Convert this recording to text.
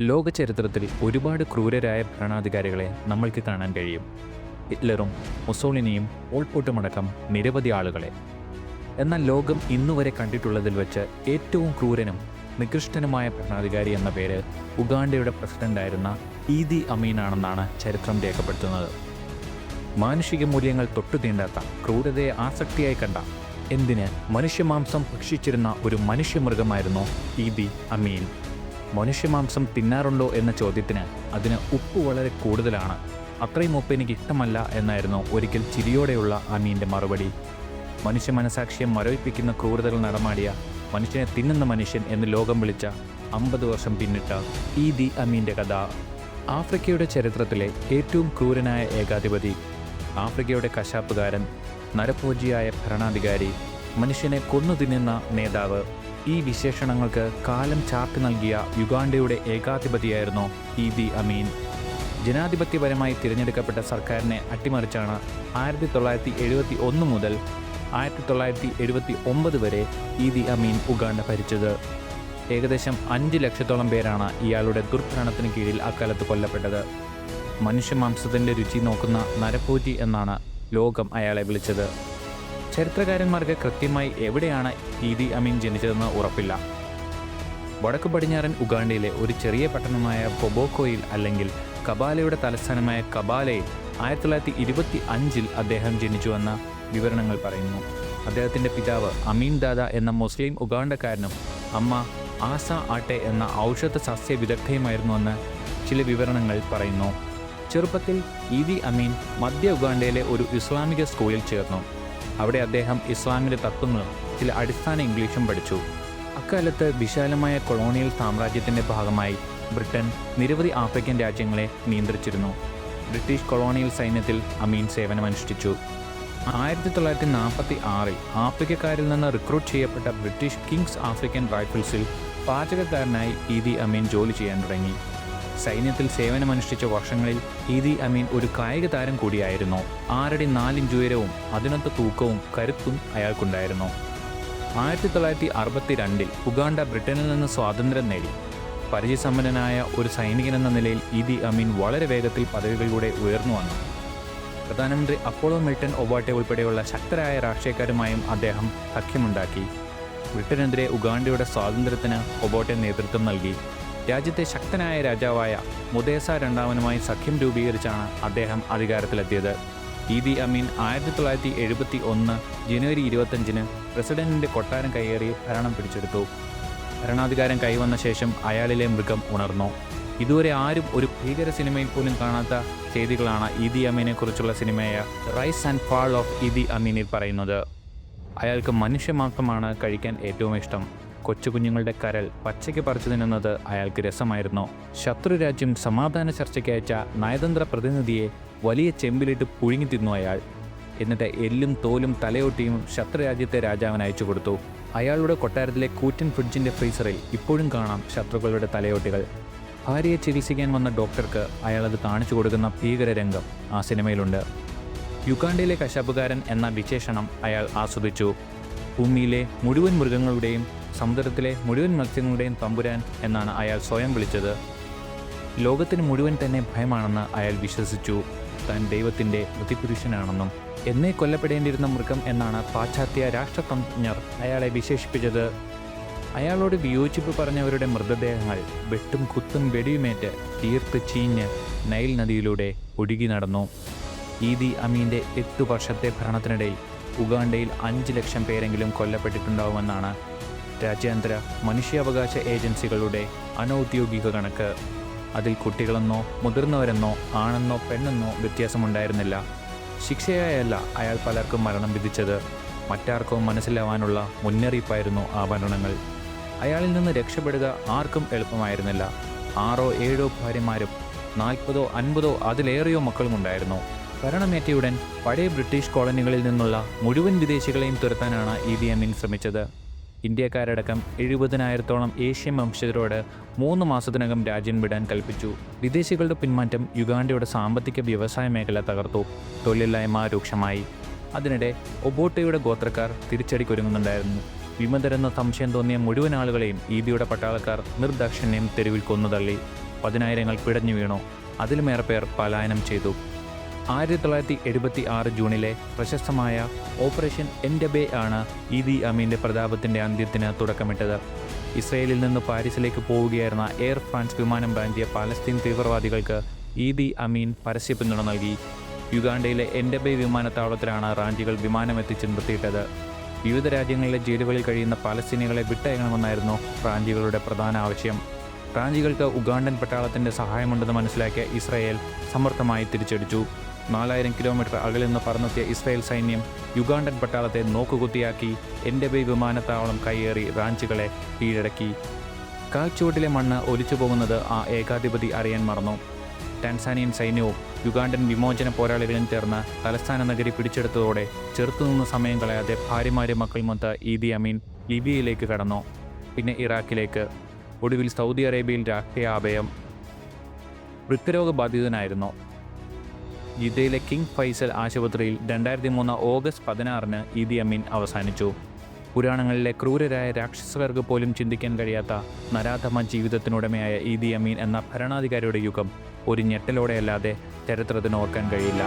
ലോക ചരിത്രത്തിൽ ഒരുപാട് ക്രൂരരായ ഭരണാധികാരികളെ നമ്മൾക്ക് കാണാൻ കഴിയും. ഹിറ്റ്ലറും മുസോളിനിയും ഓൾപോട്ടുമടക്കം നിരവധി ആളുകളെ. എന്നാൽ ലോകം ഇന്നുവരെ കണ്ടിട്ടുള്ളതിൽ വെച്ച് ഏറ്റവും ക്രൂരനും നികൃഷ്ടനുമായ ഭരണാധികാരി എന്ന പേര് ഉഗാണ്ടയുടെ പ്രസിഡന്റായിരുന്ന ഈദി അമീനാണെന്നാണ് ചരിത്രം രേഖപ്പെടുത്തുന്നത്. മാനുഷിക മൂല്യങ്ങൾ തൊട്ടുതീണ്ടാത്ത ക്രൂരതയെ ആസക്തിയായി കണ്ട എന്തിന് മനുഷ്യമാംസം ഭക്ഷിച്ചിരുന്ന ഒരു മനുഷ്യമൃഗമായിരുന്നു ഈദി അമീൻ. മനുഷ്യമാംസം തിന്നാറുണ്ടോ എന്ന ചോദ്യത്തിന് അതിന് ഉപ്പ് വളരെ കൂടുതലാണ്. അത്രയും ഉപ്പ് എനിക്ക് ഇഷ്ടമല്ല എന്നായിരുന്നു ഒരിക്കൽ ചിരിയോടെയുള്ള അമീന്റെ മറുപടി. മനുഷ്യ മനസാക്ഷിയെ മരവിപ്പിക്കുന്ന ക്രൂരതകൾ നടമാടിയ മനുഷ്യനെ തിന്നുന്ന മനുഷ്യൻ എന്ന് ലോകം വിളിച്ച അമ്പത് വർഷം പിന്നിട്ട ഈ ദി അമീന്റെ കഥ. ആഫ്രിക്കയുടെ ചരിത്രത്തിലെ ഏറ്റവും ക്രൂരനായ ഏകാധിപതി ആഫ്രിക്കയുടെ കശാപ്പുകാരൻ നരഭോജിയായ ഭരണാധികാരി മനുഷ്യനെ കൊന്നു തിന്നുന്ന നേതാവ്. ഈ വിശേഷണങ്ങൾക്ക് കാലം ചാർത്തി നൽകിയ യുഗാണ്ടയുടെ ഏകാധിപതിയായിരുന്നു ഈദി അമീൻ. ജനാധിപത്യപരമായി തിരഞ്ഞെടുക്കപ്പെട്ട സർക്കാരിനെ അട്ടിമറിച്ചാണ് ആയിരത്തി തൊള്ളായിരത്തി എഴുപത്തി ഒന്ന് മുതൽ ആയിരത്തി തൊള്ളായിരത്തി എഴുപത്തി ഒമ്പത് വരെ ഈദി അമീൻ ഉഗാണ്ട ഭരിച്ചത്. ഏകദേശം അഞ്ച് ലക്ഷത്തോളം പേരാണ് ഇയാളുടെ ദുർഭരണത്തിന് കീഴിൽ അക്കാലത്ത് കൊല്ലപ്പെട്ടത്. മനുഷ്യമാംസത്തിന്റെ രുചി നോക്കുന്ന നരപൂറ്റി എന്നാണ് ലോകം അയാളെ വിളിച്ചത്. ചരിത്രകാരന്മാർക്ക് കൃത്യമായി എവിടെയാണ് ഈദി അമീൻ ജനിച്ചതെന്ന് ഉറപ്പില്ല. വടക്കു പടിഞ്ഞാറൻ ഉഗാണ്ടയിലെ ഒരു ചെറിയ പട്ടണമായ ബൊബോക്കോയിൽ അല്ലെങ്കിൽ കബാലയുടെ തലസ്ഥാനമായ കബാലയിൽ ആയിരത്തി തൊള്ളായിരത്തി ഇരുപത്തി അഞ്ചിൽ അദ്ദേഹം ജനിച്ചുവെന്ന വിവരണങ്ങൾ പറയുന്നു. അദ്ദേഹത്തിന്റെ പിതാവ് അമീൻ ദാദ എന്ന മുസ്ലിം ഉഗാണ്ടക്കാരനും അമ്മ ആസ ആട്ടെ എന്ന ഔഷധ സസ്യ വിദഗ്ധയുമായിരുന്നുവെന്ന് ചില വിവരണങ്ങൾ പറയുന്നു. ചെറുപ്പത്തിൽ ഈദി അമീൻ മധ്യ ഉഗാണ്ടയിലെ ഒരു ഇസ്ലാമിക സ്കൂളിൽ ചേർന്നു. അവിടെ അദ്ദേഹം ഇസ്ലാമിന്റെ തത്വങ്ങളും ചില അടിസ്ഥാന ഇംഗ്ലീഷും പഠിച്ചു. അക്കാലത്ത് വിശാലമായ കൊളോണിയൽ സാമ്രാജ്യത്തിന്റെ ഭാഗമായി ബ്രിട്ടൻ നിരവധി ആഫ്രിക്കൻ രാജ്യങ്ങളെ നിയന്ത്രിച്ചിരുന്നു. ബ്രിട്ടീഷ് കൊളോണിയൽ സൈന്യത്തിൽ അമീൻ സേവനമനുഷ്ഠിച്ചു. ആയിരത്തി തൊള്ളായിരത്തി നാൽപ്പത്തി ആറിൽ ആഫ്രിക്കക്കാരിൽ നിന്ന് റിക്രൂട്ട് ചെയ്യപ്പെട്ട ബ്രിട്ടീഷ് കിങ്സ് ആഫ്രിക്കൻ റൈഫിൾസിൽ പാചകക്കാരനായി ഈദി അമീൻ ജോലി ചെയ്യാൻ തുടങ്ങി. സൈന്യത്തിൽ സേവനമനുഷ്ഠിച്ച വർഷങ്ങളിൽ ഈദി അമീൻ ഒരു കായിക താരം കൂടിയായിരുന്നു. ആറടി നാലിഞ്ച് ഉയരവും അതിനൊത്ത തൂക്കവും കരുത്തും അയാൾക്കുണ്ടായിരുന്നു. ആയിരത്തി തൊള്ളായിരത്തി അറുപത്തി രണ്ടിൽ ഉഗാണ്ട ബ്രിട്ടനിൽ നിന്ന് സ്വാതന്ത്ര്യം നേടി. പരിചയസമ്പന്നനായ ഒരു സൈനികനെന്ന നിലയിൽ ഈദി അമീൻ വളരെ വേഗത്തിൽ പദവികളിലൂടെ ഉയർന്നു വന്നു. പ്രധാനമന്ത്രി അപ്പോളോ മിൽട്ടൺ ഒബാട്ടെ ഉൾപ്പെടെയുള്ള ശക്തരായ രാഷ്ട്രീയക്കാരുമായും അദ്ദേഹം സഖ്യമുണ്ടാക്കി. ബ്രിട്ടനെതിരെ ഉഗാണ്ടയുടെ സ്വാതന്ത്ര്യത്തിന് ഒബോട്ടെ നേതൃത്വം നൽകി. രാജ്യത്തെ ശക്തനായ രാജാവായ മുദേസ രണ്ടാമനുമായി സഖ്യം രൂപീകരിച്ചാണ് അദ്ദേഹം അധികാരത്തിലെത്തിയത്. ഈദി അമീൻ ആയിരത്തി തൊള്ളായിരത്തി എഴുപത്തി ഒന്ന് ജനുവരി ഇരുപത്തഞ്ചിന് പ്രസിഡന്റിന്റെ കൊട്ടാരം കയ്യേറി ഭരണം പിടിച്ചെടുത്തു. ഭരണാധികാരം കൈവന്ന ശേഷം അയാളിലെ മൃഗം ഉണർന്നു. ഇതുവരെ ആരും ഒരു ഭീകര സിനിമയിൽ പോലും കാണാത്ത ചെയ്തികളാണ് ഈദി അമീനെ കുറിച്ചുള്ള സിനിമയായ rise and fall of Idi അമീനിൽ പറയുന്നത്. അയാൾക്ക് മനുഷ്യ മാത്രമാണ് കഴിക്കാൻ ഏറ്റവും ഇഷ്ടം. കൊച്ചു കുഞ്ഞുങ്ങളുടെ കരൽ പച്ചയ്ക്ക് പറിച്ചു തിന്നുന്നത് അയാൾക്ക് രസമായിരുന്നു. ശത്രുരാജ്യം സമാധാന ചർച്ചയ്ക്ക് അയച്ച നയതന്ത്ര പ്രതിനിധിയെ വലിയ ചെമ്പിലിട്ട് പുഴുങ്ങി തിന്നു അയാൾ. എന്നിട്ട് എല്ലും തോലും തലയൊട്ടിയും ശത്രുരാജ്യത്തെ രാജാവിന് അയച്ചു കൊടുത്തു. അയാളുടെ കൊട്ടാരത്തിലെ കൂറ്റൻ ഫ്രിഡ്ജിന്റെ ഫ്രീസറിൽ ഇപ്പോഴും കാണാം ശത്രുക്കളുടെ തലയോട്ടികൾ. ഭാര്യയെ ചികിത്സിക്കാൻ വന്ന ഡോക്ടർക്ക് അയാളത് കാണിച്ചു കൊടുക്കുന്ന ഭീകരരംഗം ആ സിനിമയിലുണ്ട്. യുഗാണ്ടയിലെ കശാപ്പുകാരൻ എന്ന വിശേഷണം അയാൾ ആസ്വദിച്ചു. ഭൂമിയിലെ മുഴുവൻ മൃഗങ്ങളുടെയും സമുദ്രത്തിലെ മുഴുവൻ മത്സ്യങ്ങളുടെയും തമ്പുരാൻ എന്നാണ് അയാൾ സ്വയം വിളിച്ചത്. ലോകത്തിന് മുഴുവൻ തന്നെ ഭയമാണെന്ന് അയാൾ വിശ്വസിച്ചു. താൻ ദൈവത്തിന്റെ പ്രതിപുരുഷനാണെന്നും എന്നേ കൊല്ലപ്പെടേണ്ടിയിരുന്ന മൃഗം എന്നാണ് പാശ്ചാത്യ രാഷ്ട്രതന്ത്രജ്ഞർ അയാളെ വിശേഷിപ്പിച്ചത്. അയാളോട് വിയോജിപ്പ് പറഞ്ഞവരുടെ മൃതദേഹങ്ങൾ വെട്ടും കുത്തും വെടിയുമേറ്റ് തീർത്ത് ചീഞ്ഞ് നൈൽ നദിയിലൂടെ ഒഴുകി നടന്നു. ഈദി അമീന്റെ എട്ടു വർഷത്തെ ഭരണത്തിനിടയിൽ ഉഗാണ്ടയിൽ അഞ്ച് ലക്ഷം പേരെങ്കിലും കൊല്ലപ്പെട്ടിട്ടുണ്ടാവുമെന്നാണ് രാജ്യാന്തര മനുഷ്യാവകാശ ഏജൻസികളുടെ അനൗദ്യോഗിക കണക്ക്. അതിൽ കുട്ടികളെന്നോ മുതിർന്നവരെന്നോ ആണെന്നോ പെണ്ണെന്നോ വ്യത്യാസമുണ്ടായിരുന്നില്ല. ശിക്ഷയായല്ല അയാൾ പലർക്കും മരണം വിധിച്ചത്. മറ്റാർക്കും മനസ്സിലാവാനുള്ള മുന്നറിയിപ്പായിരുന്നു ആ മരണങ്ങൾ. അയാളിൽ നിന്ന് രക്ഷപ്പെടുക ആർക്കും എളുപ്പമായിരുന്നില്ല. ആറോ ഏഴോ ഭാര്യമാരും നാൽപ്പതോ അൻപതോ അതിലേറെയോ മക്കളും ഉണ്ടായിരുന്നു ഭരണമേറ്റയുടൻ പഴയ ബ്രിട്ടീഷ് കോളനികളിൽ നിന്നുള്ള മുഴുവൻ വിദേശികളെയും തുരത്താനാണ് ഇ അമീൻ ശ്രമിച്ചത്. ഇന്ത്യക്കാരടക്കം എഴുപതിനായിരത്തോളം ഏഷ്യൻ വംശജരോട് മൂന്ന് മാസത്തിനകം രാജ്യം വിടാൻ കൽപ്പിച്ചു. വിദേശികളുടെ പിന്മാറ്റം യുഗാണ്ടയുടെ സാമ്പത്തിക വ്യവസായ മേഖല തകർത്തു. തൊഴിലില്ലായ്മ രൂക്ഷമായി. അതിനിടെ ഒബോട്ടയുടെ ഗോത്രക്കാർ തിരിച്ചടിക്കൊരുങ്ങുന്നുണ്ടായിരുന്നു. വിമതരെന്ന സംശയം തോന്നിയ മുഴുവൻ ആളുകളെയും ഈദിയുടെ പട്ടാളക്കാർ നിർദാക്ഷിണ്യം തെരുവിൽ കൊന്നുതള്ളി പതിനായിരങ്ങൾ പിടഞ്ഞു വീണു. അതിലുമേറെ പേർ പലായനം ചെയ്തു. ആയിരത്തി തൊള്ളായിരത്തി എഴുപത്തി ആറ് ജൂണിലെ പ്രശസ്തമായ ഓപ്പറേഷൻ എൻഡബേ ആണ് ഈദി അമീന്റെ പ്രതാപത്തിന്റെ അന്ത്യത്തിന് തുടക്കമിട്ടത്. ഇസ്രയേലിൽ നിന്ന് പാരീസിലേക്ക് പോവുകയായിരുന്ന എയർ ഫ്രാൻസ് വിമാനം ബാങ്കിയ പാലസ്തീൻ തീവ്രവാദികൾക്ക് ഈദി അമീൻ പരസ്യ പിന്തുണ നൽകി. യുഗാണ്ടയിലെ എൻഡബേ വിമാനത്താവളത്തിലാണ് റാഞ്ചികൾ വിമാനം എത്തിച്ച് നിർത്തിയിട്ടത്. വിവിധ രാജ്യങ്ങളിലെ ജയിലുകളിൽ കഴിയുന്ന പാലസ്തീനികളെ വിട്ടയക്കണമെന്നായിരുന്നു റാഞ്ചികളുടെ പ്രധാന ആവശ്യം. റാഞ്ചികൾക്ക് ഉഗാണ്ടൻ പട്ടാളത്തിന്റെ സഹായമുണ്ടെന്ന് മനസ്സിലാക്കിയ ഇസ്രയേൽ സമർത്ഥമായി തിരിച്ചടിച്ചു. നാലായിരം കിലോമീറ്റർ അകലിൽ നിന്ന് പറന്നെത്തിയ ഇസ്രായേൽ സൈന്യം യുഗാണ്ടൻ പട്ടാളത്തെ നോക്കുകുത്തിയാക്കി എൻഡബേ വിമാനത്താവളം കയ്യേറി റാഞ്ചുകളെ കീഴടക്കി. കാൽച്ചുവട്ടിലെ മണ്ണ് ഒലിച്ചു പോകുന്നത് ആ ഏകാധിപതി അറിയാൻ മറന്നു. ടാൻസാനിയൻ സൈന്യവും യുഗാണ്ടൻ വിമോചന പോരാളികളും ചേർന്ന് തലസ്ഥാന നഗരി പിടിച്ചെടുത്തതോടെ ചെറുത്തുനിന്ന സമയം കളയാതെ ഭാര്യമാരും മക്കളുമൊത്ത് ഈദി അമീൻ ലിബിയയിലേക്ക് കടന്നു. പിന്നെ ഇറാഖിലേക്ക്. ഒടുവിൽ സൗദി അറേബ്യയിൽ രാഷ്ട്രീയ അഭയം വൃക്കരോഗബാധിതനായിരുന്നു. ജിദ്ദയിലെ കിങ് ഫൈസൽ ആശുപത്രിയിൽ രണ്ടായിരത്തി മൂന്ന് ഓഗസ്റ്റ് പതിനാറിന് ഈദി അമീൻ അവസാനിച്ചു. പുരാണങ്ങളിലെ ക്രൂരരായ രാക്ഷസർക്ക് പോലും ചിന്തിക്കാൻ കഴിയാത്ത നരാധമ ജീവിതത്തിനുടമയായ ഈദി അമീൻ എന്ന ഭരണാധികാരിയുടെ യുഗം ഒരു ഞെട്ടലോടെയല്ലാതെ ചരിത്രത്തിന് ഓർക്കാൻ കഴിയില്ല.